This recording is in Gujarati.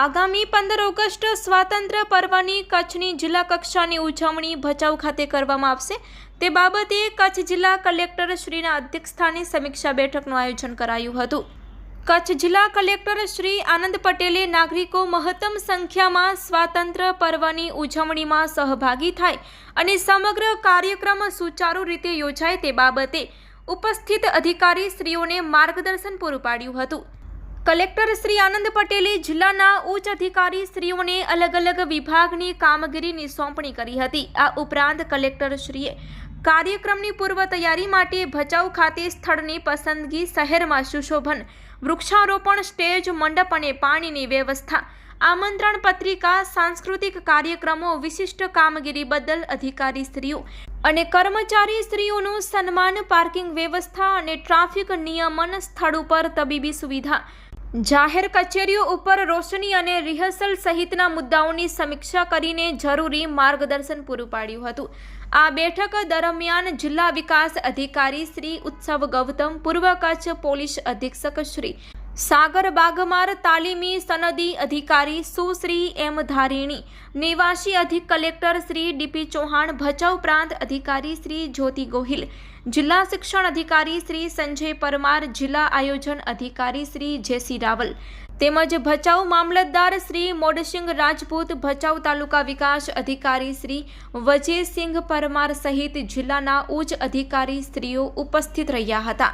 આગામી પંદર ઓગસ્ટ સ્વાતંત્ર્ય પર્વની કચ્છની જિલ્લા કક્ષાની ઉજવણી ભચાઉ ખાતે કરવામાં આવશે. તે બાબતે કચ્છ જિલ્લા કલેક્ટર શ્રીના અધ્યક્ષસ્થાને સમીક્ષા બેઠકનું આયોજન કરાયું હતું. કચ્છ જિલ્લા કલેક્ટર શ્રી આનંદ પટેલે નાગરિકો મહત્તમ સંખ્યામાં સ્વાતંત્ર્ય પર્વની ઉજવણીમાં સહભાગી થાય અને સમગ્ર કાર્યક્રમ સુચારુ રીતે યોજાય તે બાબતે ઉપસ્થિત અધિકારી શ્રીઓને માર્ગદર્શન પૂરું પાડ્યું હતું. કલેક્ટર શ્રી આનંદ પટેલે જિલ્લાના ઉચ્ચ અધિકારી શ્રીઓને અલગ અલગ વિભાગની કામગીરીની સોંપણી કરી હતી. આ ઉપરાંત કલેક્ટર શ્રીએ કાર્યક્રમની પૂર્વ તૈયારી માટે ભચાઉ ખાતે સ્થળની પસંદગી શહેરમાં સુશોભન, વૃક્ષારોપણ, સ્ટેજ, મંડપ અને પાણીની વ્યવસ્થા, આમંત્રણ પત્રિકા, સાંસ્કૃતિક કાર્યક્રમો, વિશિષ્ટ કામગીરી બદલ અધિકારી શ્રીઓ અને કર્મચારી સ્ત્રીઓનું સન્માન, પાર્કિંગ વ્યવસ્થા અને ટ્રાફિક નિયમન સ્થળ ઉપર તબીબી સુવિધા જાહેર કચેરીઓ ઉપર રોશની અને રિહર્સલ સહિતના મુદ્દાઓની સમીક્ષા કરીને જરૂરી માર્ગદર્શન પૂરું પાડ્યું હતું. આ બેઠક દરમિયાન જિલ્લા વિકાસ અધિકારી શ્રી ઉત્સવ ગૌતમ, પૂર્વ કચ્છ પોલીસ અધિક્ષક શ્રી સાગર બાગમાર તાલીમી સનદી અધિકારી સુશ્રી એમ ધારીણી, નિવાસી અધિક કલેક્ટર શ્રી ડીપી ચૌહાણ, ભચાઉ પ્રાંત અધિકારી શ્રી જ્યોતિ ગોહિલ, જિલ્લા શિક્ષણ અધિકારી શ્રી સંજય પરમાર, જિલ્લા આયોજન અધિકારી શ્રી જેસી રાવલ, તેમજ ભચાઉ મામલતદાર શ્રી મોડસિંહ રાજપૂત, ભચાઉ તાલુકા વિકાસ અધિકારી શ્રી વજયસિંહ પરમાર સહિત જિલ્લાના ઉચ્ચ અધિકારી શ્રીઓ ઉપસ્થિત રહ્યા હતા.